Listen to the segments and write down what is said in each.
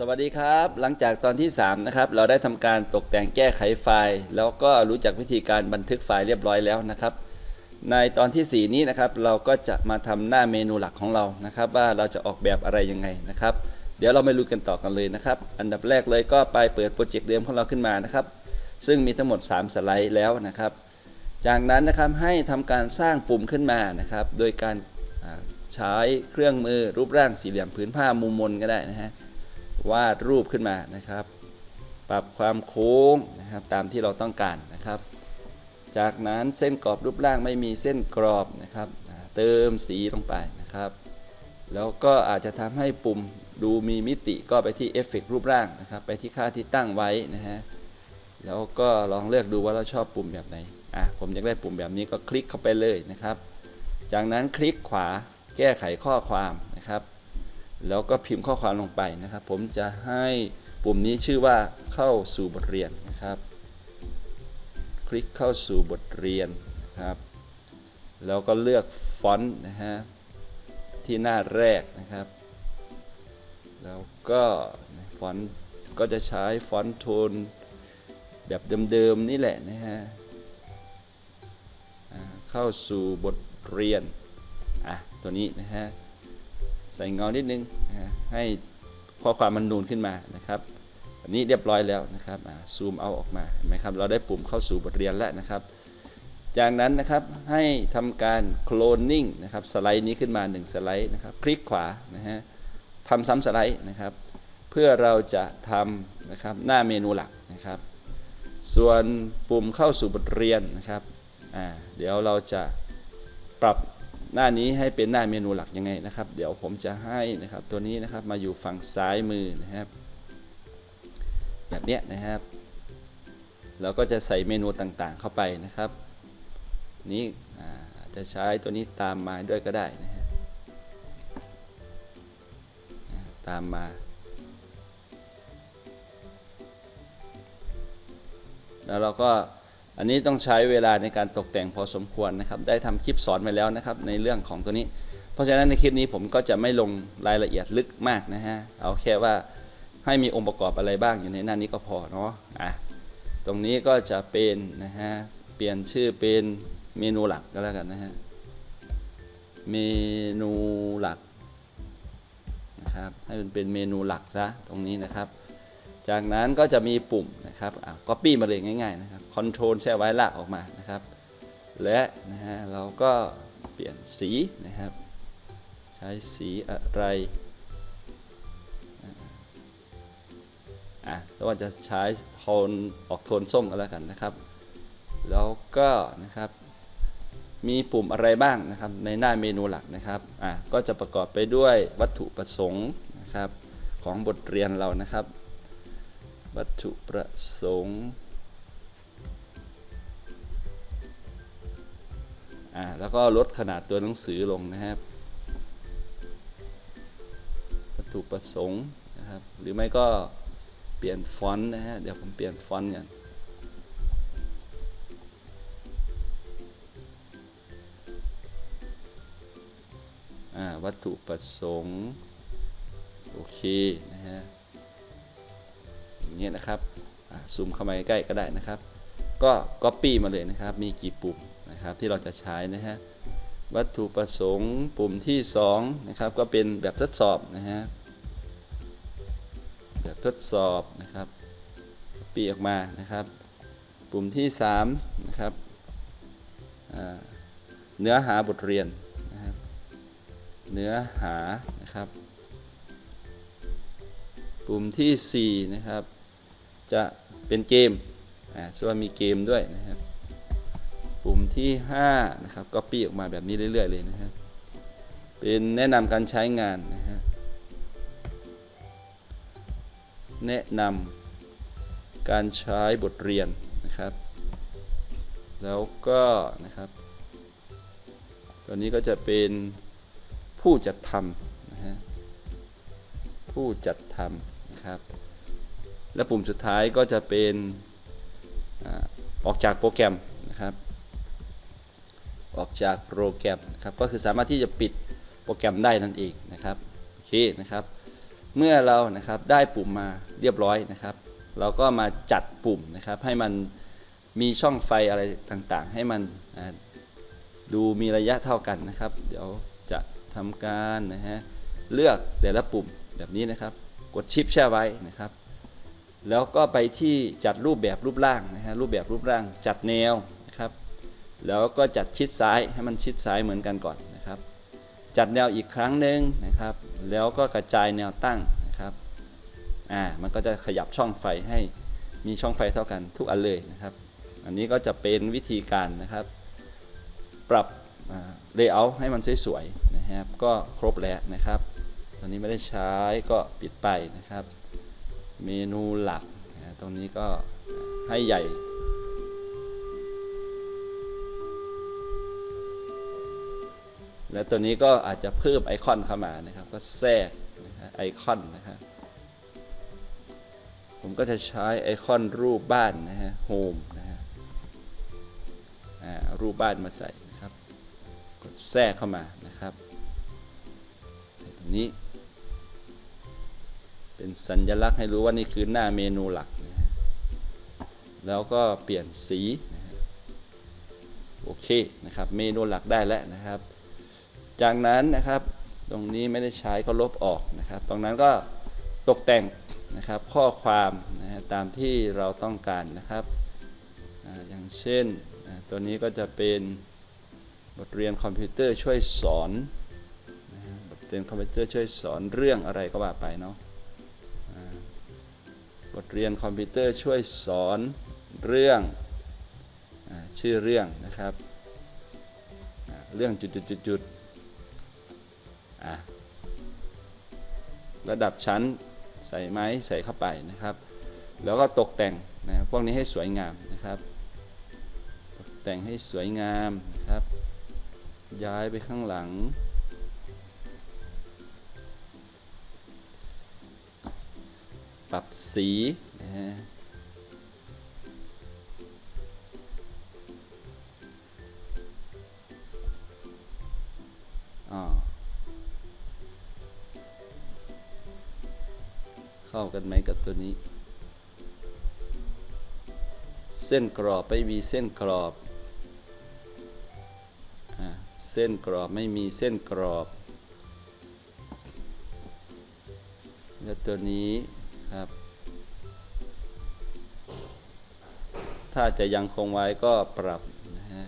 สวัสดีครับ หลังจากตอนที่ 3 นะครับ เราได้ทำการตกแต่งแก้ไขไฟล์ แล้วก็รู้จักวิธีการบันทึกไฟล์เรียบร้อยแล้วนะครับ ในตอนทีสี่4 นี้นะครับ เราก็จะมาทำหน้าเมนูหลักของเรานะครับ ว่าเราจะออกแบบอะไรยังไงนะครับ เดี๋ยวเรามาลุยกันต่อกันเลยนะครับ อันดับแรกเลยก็ไปเปิดโปรเจกต์เดิมของเราขึ้นมานะครับ ซึ่งมีทั้งหมด 3 สไลด์แล้วนะครับ จากนั้นนะครับให้ทำการสร้างปุ่มขึ้นมานะครับ โดยการใช้เครื่องมือรูปร่างสี่เหลี่ยมผืนผ้ามุมมนก็ได้นะฮะ วาดรูปขึ้นมานะครับ ปรับความโค้งนะครับตามที่เราต้องการนะครับ จากนั้นเส้นกรอบรูปร่างไม่มีเส้นกรอบนะครับเติมสีลงไปนะครับ แล้วก็อาจจะทำให้ปุ่มดูมีมิติก็ไปที่เอฟเฟกรูปร่างนะครับ ไปที่ค่าที่ตั้งไว้นะฮะแล้วก็ลองเลือกดูว่าเราชอบปุ่มแบบไหนอะผมอยากได้ปุ่มแบบนี้ก็คลิกเข้าไปเลยนะครับ จากนั้นคลิกขวาแก้ไขข้อความนะครับ แล้วก็พิมพ์ข้อความลงไปนะครับ ผมจะให้ปุ่มนี้ชื่อว่าเข้าสู่บทเรียนนะครับ คลิกเข้าสู่บทเรียนนะครับ แล้วก็เลือกฟอนต์นะฮะที่หน้าแรกนะครับ แล้วก็ฟอนต์ก็จะใช้ฟอนต์โทนแบบเดิมๆนี่แหละนะฮะเข้าสู่บทเรียนอะตัวนี้นะฮะ ใส่เงานิดนึงนะฮะให้ข้อความมันนูนขึ้นมานะครับอันนี้เรียบร้อยแล้วนะครับซูมเอาออกมาเห็นไหมครับเราได้ปุ่มเข้าสู่บทเรียนแล้วนะครับ จากนั้นนะครับให้ทำการโคลนนิ่งนะครับสไลด์นี้ขึ้นมา 1 สไลด์นะครับ คลิกขวานะฮะทำซ้ำสไลด์นะครับ เพื่อเราจะทำนะครับหน้าเมนูหลักนะครับ ส่วนปุ่มเข้าสู่บทเรียนนะครับอ่าเดี๋ยวเราจะปรับ หน้านี้ให้เป็นหน้าเมนูหลักยังไงนะครับ เดี๋ยวผมจะให้นะครับตัวนี้นะครับมาอยู่ฝั่งซ้ายมือนะครับ แบบเนี้ยนะครับเราก็จะใส่เมนูต่างๆเข้าไปนะครับ นี้อาจจะใช้ตัวนี้ตามมาด้วยก็ได้นะฮะอ่าตามมาแล้วเราก็ อันนี้ต้องใช้เวลาในการตกแต่งพอสมควรนะครับ ได้ทำคลิปสอนไปแล้วนะครับในเรื่องของตัวนี้ เพราะฉะนั้นในคลิปนี้ผมก็จะไม่ลงรายละเอียดลึกมากนะฮะ เอาแค่ว่าให้มีองค์ประกอบอะไรบ้างอยู่ในหน้านี้ก็พอเนาะ อะ ตรงนี้ก็จะเป็นนะฮะ เปลี่ยนชื่อเป็นเมนูหลักก็แล้วกันนะฮะ เมนูหลักนะครับ ให้มันเป็นเมนูหลักซะตรงนี้นะครับ จากนั้นก็จะมีปุ่มนะครับอะ copy มาเลยง่ายๆนะครับ control แช่ไว้ลากออกมานะครับ และนะฮะเราก็เปลี่ยนสีนะครับ ใช้สีอะไรอะแล้วว่าจะใช้โทนออกโทนส้มก็แล้วกันนะครับ แล้วก็นะครับมีปุ่มอะไรบ้างนะครับ ในหน้าเมนูหลักนะครับอะก็จะประกอบไปด้วยวัตถุประสงค์นะครับของบทเรียนเรานะครับ วัตถุประสงค์อ่าแล้วก็ลดขนาดตัวหนังสือลงนะครับ วัตถุประสงค์นะครับ หรือไม่ก็เปลี่ยนฟอนต์นะฮะ เดี๋ยวผมเปลี่ยนฟอนต์กันอ่าวัตถุประสงค์ โอเค นะฮะ อย่างเงี้ยนะครับซูมเข้ามาใกล้ก็ได้นะครับ ก็ Copy มาเลยนะครับ มีกี่ปุ่มนะครับที่เราจะใช้นะฮะวัตถุประสงค์ปุ่มที่2นะครับก็เป็นแบบทดสอบนะฮะแบบทดสอบนะครับปีออกมานะครับ ปุ่มที่3นะครับเนื้อหาบทเรียนนะครับเนื้อหานะครับ ปุ่มที่4นะครับ จะเป็นเกมอ่าชื่อว่ามีเกมด้วยนะครับปุ่มที่5นะครับก็ปี้ออกมาแบบนี้เรื่อย ๆ เลยนะครับเป็นแนะนำการใช้งานนะฮะแนะนำการใช้บทเรียนนะครับ แล้วก็นะครับตัวนี้ก็จะเป็นผู้จัดทำนะฮะผู้จัดทำนะครับ และปุ่มสุดท้ายก็จะเป็นออกจากโปรแกรมนะครับ ออกจากโปรแกรมนะครับ ก็คือสามารถที่จะปิดโปรแกรมได้นั่นเองนะครับ โอเคนะครับ เมื่อเรานะครับได้ปุ่มมาเรียบร้อยนะครับ เราก็มาจัดปุ่มนะครับ ให้มันมีช่องไฟอะไรต่างๆ ให้มันดูมีระยะเท่ากันนะครับ เดี๋ยวจะทำการนะฮะเลือกแต่ละปุ่มแบบนี้นะครับ กดชิปแช่ไว้นะครับ แล้วก็ไปที่จัดรูปแบบรูปร่างนะฮะรูปแบบรูปร่างจัดแนวนะครับ แล้วก็จัดชิดซ้ายให้มันชิดซ้ายเหมือนกันก่อนนะครับ จัดแนวอีกครั้งหนึ่งนะครับ แล้วก็กระจายแนวตั้งนะครับอ่ามันก็จะขยับช่องไฟให้มีช่องไฟเท่ากันทุกอันเลยนะครับ อันนี้ก็จะเป็นวิธีการนะครับ ปรับเลเยอร์ให้มันสวยๆนะครับ ก็ครบแล้วนะครับ ตอนนี้ไม่ได้ใช้ก็ปิดไปนะครับ เมนูหลักนะตรงนี้ก็ให้ใหญ่ และตัวนี้ก็อาจจะเพิ่มไอคอนเข้ามานะครับ ก็แทรกไอคอนนะครับผมก็จะใช้ไอคอนรูปบ้านนะฮะโฮมนะฮะรูปบ้านมาใส่นะครับ กดแทรกเข้ามานะครับใส่ตรงนี้ เป็นสัญลักษณ์ให้รู้ว่านี่คือหน้าเมนูหลักนะฮะแล้วก็เปลี่ยนสีนะโอเคนะครับเมนูหลักได้แล้วนะครับ จากนั้นนะครับตรงนี้ไม่ได้ใช้ก็ลบออกนะครับ ตรงนั้นก็ตกแต่งนะครับข้อความนะฮะตามที่เราต้องการนะครับอย่างเช่นตัวนี้ก็จะเป็นบทเรียนคอมพิวเตอร์ช่วยสอนบทเรียนคอมพิวเตอร์ช่วยสอนเรื่องอะไรก็ว่าไปเนาะ ทเรียนคอมพิวเตอร์ช่วยสอนเรื่องอชื่อเรื่องนะครับ เรื่องจุดๆๆๆอะระดับชั้นใส่ไม้ใส่เข้าไปนะครับ แล้วก็ตกแต่งนะพวกนี้ให้สวยงามนะครับ ตกแต่งให้สวยงามนะครับ ย้ายไปข้างหลัง ปรับสีนะฮะเข้ากันไหมกับตัวนี้ เส้นกรอบไม่มีเส้นกรอบอเส้นกรอบไม่มีเส้นกรอบ แล้วตัวนี้ ครับ ถ้าจะยังคงไว้ก็ปรับนะฮะ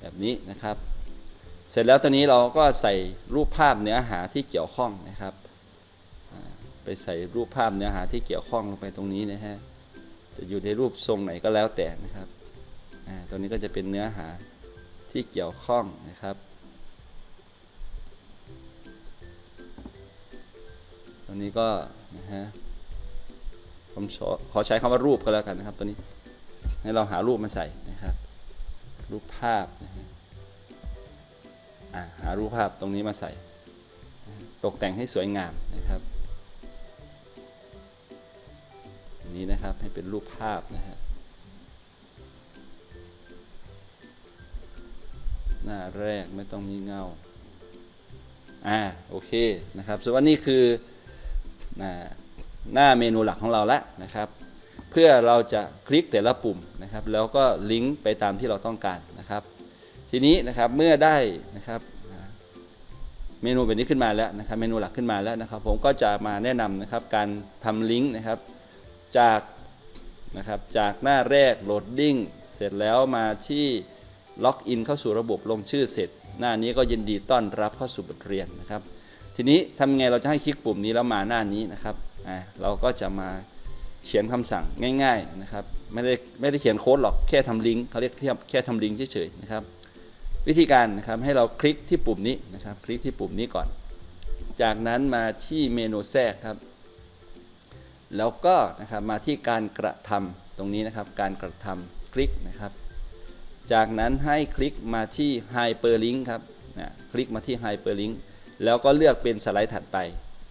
แบบนี้นะครับ เสร็จแล้วตอนนี้เราก็ใส่รูปภาพเนื้อหาที่เกี่ยวข้องนะครับไปใส่รูปภาพเนื้อหาที่เกี่ยวข้องลงไปตรงนี้นะฮะ จะอยู่ในรูปทรงไหนก็แล้วแต่นะครับ อ่า ตรงนี้ก็จะเป็นเนื้อหาที่เกี่ยวข้องนะครับ ตรงนี้ก็นะฮะผมขอใช้คำว่ารูปก็แล้วกันนะครับ ตัวนี้ให้เราหารูปมาใส่นะครับ รูปภาพนะฮะหารูปภาพตรงนี้มาใส่ ตกแต่งให้สวยงามนะครับนี้นะครับให้เป็นรูปภาพนะฮะหน้าแรกไม่ต้องมีเงาอ่าโอเคนะครับส่วนวันนี้คือ หน้าหน้าเมนูหลักของเราแล้วนะครับ เพื่อเราจะคลิกแต่ละปุ่มนะครับ แล้วก็ลิงก์ไปตามที่เราต้องการนะครับ ทีนี้นะครับเมื่อได้นะครับเมนูแบบนี้ขึ้นมาแล้วนะครับ เมนูหลักขึ้นมาแล้วนะครับ ผมก็จะมาแนะนำนะครับการทำลิงก์นะครับจากนะครับจากหน้าแรกโหลดดิ้งเสร็จแล้วมาที่ล็อกอินเข้าสู่ระบบลงชื่อเสร็จ หน้านี้ก็ยินดีต้อนรับเข้าสู่บทเรียนนะครับ ทีนี้ทำไงเราจะให้คลิกปุ่มนี้แล้วมาหน้านี้นะครับอ่าเราก็จะมาเขียนคำสั่งง่าย ๆนะครับ ไม่ได้ไม่ได้เขียนโค้ดหรอกแค่ทำลิงก์เขาเรียกแค่ทำลิงก์เฉยๆนะครับวิธีการนะครับให้เราคลิกที่ปุ่มนี้นะครับ คลิกที่ปุ่มนี้ก่อน จากนั้นมาที่เมนูแทรกครับ แล้วก็นะครับมาที่การกระทำตรงนี้นะครับ การกระทำคลิกนะครับ จากนั้นให้คลิกมาที่ Hyperlink ครับนะคลิกมาที่ Hyperlink แล้วก็เลือกเป็นสไลด์ถัดไป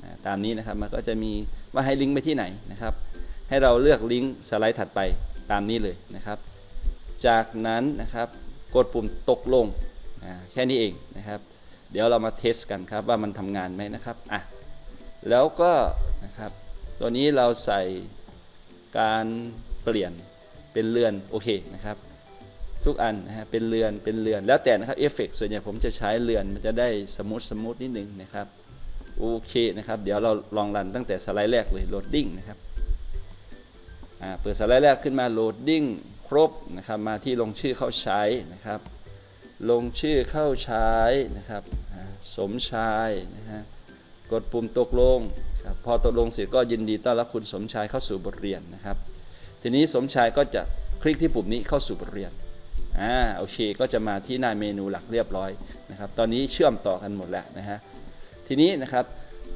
นะตามนี้นะครับมันก็จะมีว่าให้ลิงก์ไปที่ไหนนะครับ ให้เราเลือกลิงก์สไลด์ถัดไปตามนี้เลยนะครับ จากนั้นนะครับกดปุ่มตกลงแค่นี้เองนะครับ เดี๋ยวเรามาเทสกันครับว่ามันทำงานไหมนะครับอะแล้วก็นะครับตัวนี้เราใส่การเปลี่ยนเป็นเรือนโอเคนะครับ ทุกอันนะฮะเป็นเรือนเป็นเรือนแล้วแต่นะครับเอฟเฟกส่วนใหญ่ผมจะใช้เรือนมันจะได้สมูทสมูทนิดนึงนะครับโอเคนะครับ เดี๋ยวเราลองรันตั้งแต่สไลด์แรกเลยโหลดดิ้งนะครับเปิดสไลด์แรกขึ้นมาโหลดดิ้งครบนะครับมาที่ลงชื่อเข้าใช้นะครับ ลงชื่อเข้าใช้นะครับสมชายนะฮะกดปุ่มตกลงครับพอตกลงเสร็จก็ยินดีต้อนรับคุณสมชายเข้าสู่บทเรียนนะครับ ทีนี้สมชายก็จะคลิกที่ปุ่มนี้เข้าสู่บทเรียน อ่าโอเคก็จะมาที่หน้าเมนูหลักเรียบร้อยนะครับ ตอนนี้เชื่อมต่อกันหมดแล้วนะฮะทีนี้นะครับ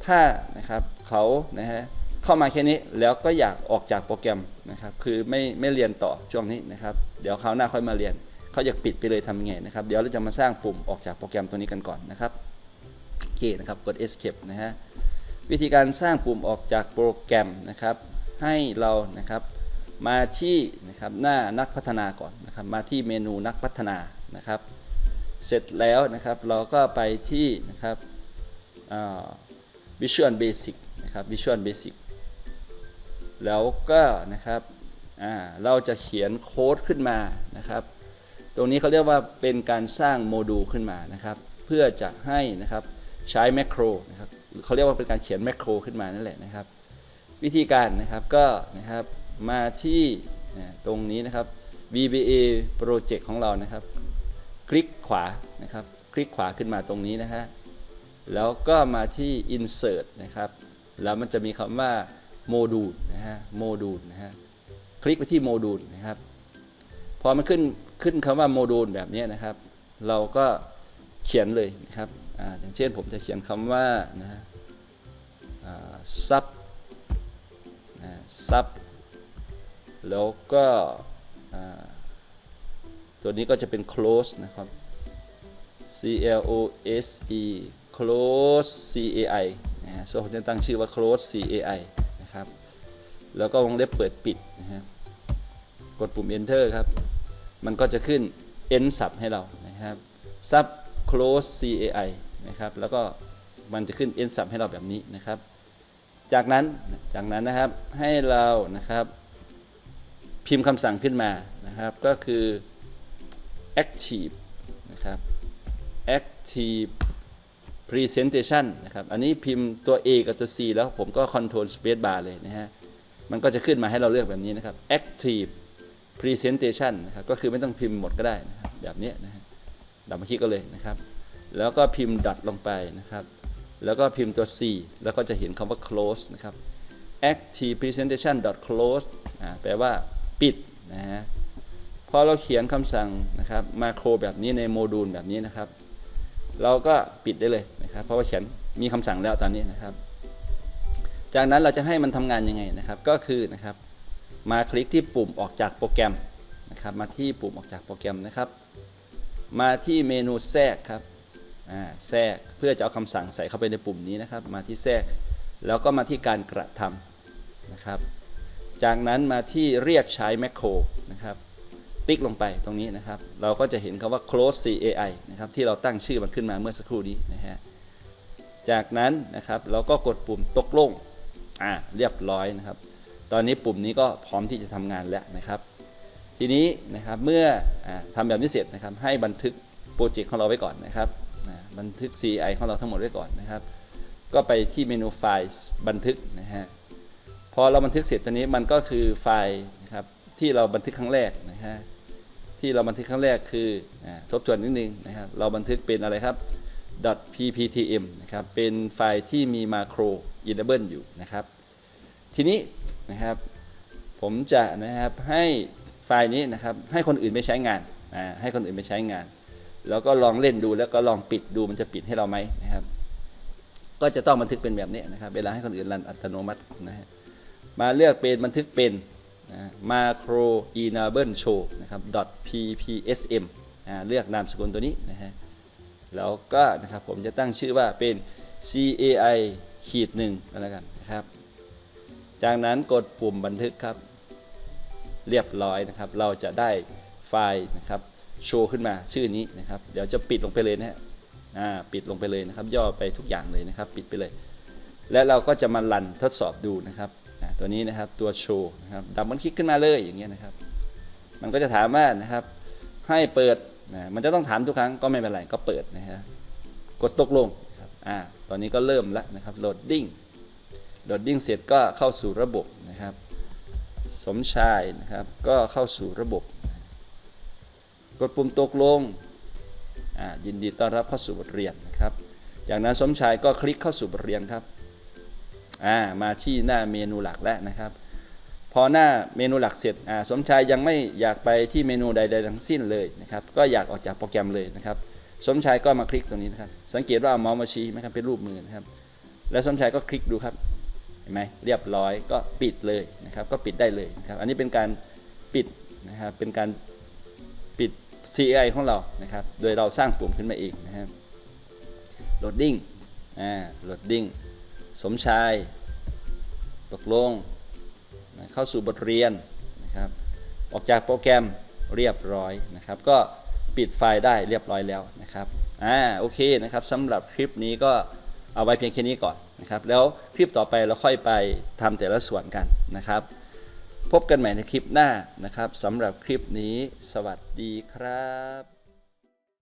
ถ้านะครับเขานะฮะเข้ามาแค่นี้แล้วก็อยากออกจากโปรแกรมนะครับ คือไม่ไม่เรียนต่อช่วงนี้นะครับ เดี๋ยวคราวหน้าค่อยมาเรียนเขาอยากปิดไปเลยทำไงนะครับ เดี๋ยวเราจะมาสร้างปุ่มออกจากโปรแกรมตัวนี้กันก่อนนะครับโอเคนะครับกด escape นะฮะวิธีการสร้างปุ่มออกจากโปรแกรมนะครับ ให้เรานะครับ มาที่นะครับหน้านักพัฒนาก่อนนะครับมาที่เมนูนักพัฒนานะครับ เสร็จแล้วนะครับเราก็ไปที่นะครับอ่า Visual Basic นะครับ Visual Basic แล้วก็นะครับอ่าเราจะเขียนโค้ดขึ้นมานะครับ ตรงนี้เขาเรียกว่าเป็นการสร้างโมดูลขึ้นมานะครับ เพื่อจะให้นะครับใช้แมโครนะครับเขาเรียกว่าเป็นการเขียนแมโครขึ้นมานั่นแหละนะครับ วิธีการนะครับก็นะครับ มาที่ตรงนี้นะครับ VBA Project ของเรานะครับ คลิกขวานะครับ คลิกขวาขึ้นมาตรงนี้นะฮะแล้วก็มาที่ Insert นะครับ แล้วมันจะมีคำว่าโมดูลนะฮะโมดูลนะฮะคลิกไปที่โมดูลนะครับ พอมันขึ้นขึ้นคำว่าโมดูลแบบนี้นะครับ เราก็เขียนเลยนะครับออย่างเช่นผมจะเขียนคำว่านะฮะซับซับ แล้วก็ตัวนี้ก็จะเป็น close นะครับ C L O S E close C A I นะฮะส่วนผมจะตั้งชื่อว่า close C A I นะครับ แล้วก็วงเล็บเปิดปิดนะฮะกดปุ่ม enter ครับ มันก็จะขึ้น end sub ให้เรานะครับ sub close C A I นะครับ แล้วก็มันจะขึ้น end sub ให้เราแบบนี้นะครับ จากนั้น จากนั้นนะครับ ให้เรานะครับ พิมพ์คำสั่งขึ้นมานะครับ ก็คือ active นะครับ active presentation นะครับ อันนี้พิมพ์ตัว A กับตัว C แล้วผมก็ control space bar เลยนะฮะ มันก็จะขึ้นมาให้เราเลือกแบบนี้นะครับ active presentation นะครับ ก็คือไม่ต้องพิมพ์หมดก็ได้นะครับ แบบนี้นะฮะดับมาคลิกก็เลยนะครับ แล้วก็พิมพ์ dot ลงไปนะครับ แล้วก็พิมพ์ตัว C แล้วก็จะเห็นคำว่า close นะครับ active presentation dot close อ่าแปลว่า ปิดนะฮะพอเราเขียนคำสั่งนะครับมาโครแบบนี้ในโมดูลแบบนี้นะครับ เราก็ปิดได้เลยนะครับ เพราะว่าเขียนมีคำสั่งแล้วตอนนี้นะครับ จากนั้นเราจะให้มันทำงานยังไงนะครับ ก็คือนะครับมาคลิกที่ปุ่มออกจากโปรแกรมนะครับ มาที่ปุ่มออกจากโปรแกรมนะครับ มาที่เมนูแทรกครับอ่าแทรกเพื่อจะเอาคำสั่งใส่เข้าไปในปุ่มนี้นะครับ มาที่แทรก แล้วก็มาที่การกระทำนะครับ จากนั้นมาที่เรียกใช้แมคโครนะครับติ๊กลงไปตรงนี้นะครับ เราก็จะเห็นคำว่า close CAI นะครับที่เราตั้งชื่อมันขึ้นมาเมื่อสักครู่นี้นะฮะจากนั้นนะครับเราก็กดปุ่มตกลงอ่าเรียบร้อยนะครับ ตอนนี้ปุ่มนี้ก็พร้อมที่จะทำงานแล้วนะครับ ทีนี้นะครับเมื่ออทำแบบนี้เสร็จนะครับ ให้บันทึกโปรเจกต์ของเราไว้ก่อนนะครับบันทึก CI ของเราทั้งหมดไว้ก่อนนะครับ ก็ไปที่เมนูไฟล์บันทึกนะฮะ พอเราบันทึกเสร็จตัวนี้มันก็คือไฟล์นะครับที่เราบันทึกครั้งแรกนะฮะที่เราบันทึกครั้งแรกคืออทบทวนนิดนึงนะครับเราบันทึกเป็นอะไรครับ .pptm นะครับเป็นไฟล์ที่มีมาโคร enable อยู่นะครับ ทีนี้นะครับผมจะนะครับให้ไฟล์นี้นะครับให้คนอื่นไปใช้งานอ่าให้คนอื่นไปใช้งาน แล้วก็ลองเล่นดูแล้วก็ลองปิดดูมันจะปิดให้เราไหมนะครับ ก็จะต้องบันทึกเป็นแบบนี้นะครับ เวลาให้คนอื่นรันอัตโนมัตินะฮะ มาเลือกเป็นบันทึกเป็นนะ macro enable show นะครับ .ppsm เลือกนามสกุลตัวนี้นะฮะแล้วก็นะครับผมจะตั้งชื่อว่าเป็น cai ขีดหนึ่งก็แล้วกันนะครับ จากนั้นกดปุ่มบันทึกครับ เรียบร้อยนะครับ เราจะได้ไฟล์นะครับโชว์ขึ้นมาชื่อนี้นะครับ เดี๋ยวจะปิดลงไปเลยนะฮะอ่าปิดลงไปเลยนะครับ ย่อไปทุกอย่างเลยนะครับ ปิดไปเลย และเราก็จะมารันทดสอบดูนะครับ ตัวนี้นะครับตัวโชว์นะครับดับมันคลิกขึ้นมาเลยอย่างเงี้ยนะครับ มันก็จะถามว่านะครับ ให้เปิดนะมันจะต้องถามทุกครั้งก็ไม่เป็นไรก็เปิดนะฮะกดตกลงครับอ่าตอนนี้ก็เริ่มแล้วนะครับโหลดดิ้งโหลดดิ้งเสร็จก็เข้าสู่ระบบนะครับ สมชายนะครับก็เข้าสู่ระบบ กดปุ่มตกลงอ่ายินดีต้อนรับเข้าสู่บทเรียนนะครับ จากนั้นสมชายก็คลิกเข้าสู่บทเรียนครับ อ่ามาที่หน้าเมนูหลักแล้วนะครับ พอหน้าเมนูหลักเสร็จอ่าสมชายยังไม่อยากไปที่เมนูใดๆทั้งสิ้นเลยนะครับ ก็อยากออกจากโปรแกรมเลยนะครับ สมชายก็มาคลิกตรงนี้นะครับ สังเกตว่าเอาเมาส์มาชี้ไหมครับเป็นรูปมือนะครับ แล้วสมชายก็คลิกดูครับเห็นไหมเรียบร้อยก็ปิดเลยนะครับ ก็ปิดได้เลยนะครับ อันนี้เป็นการปิดนะครับเป็นการปิด CI ของเรานะครับ โดยเราสร้างปุ่มขึ้นมาเองนะครับโหลดดิ้งอ่าโหลดดิ้ง สมชายตกลงนะเข้าสู่บทเรียนนะครับออกจากโปรแกรมเรียบร้อยนะครับ ก็ปิดไฟล์ได้เรียบร้อยแล้วนะครับอ่าโอเคนะครับสำหรับคลิปนี้ก็เอาไว้เพียงแค่นี้ก่อนนะครับ แล้วคลิปต่อไปเราค่อยไปทำแต่ละส่วนกันนะครับ พบกันใหม่ในคลิปหน้านะครับสำหรับคลิปนี้ สวัสดีครับ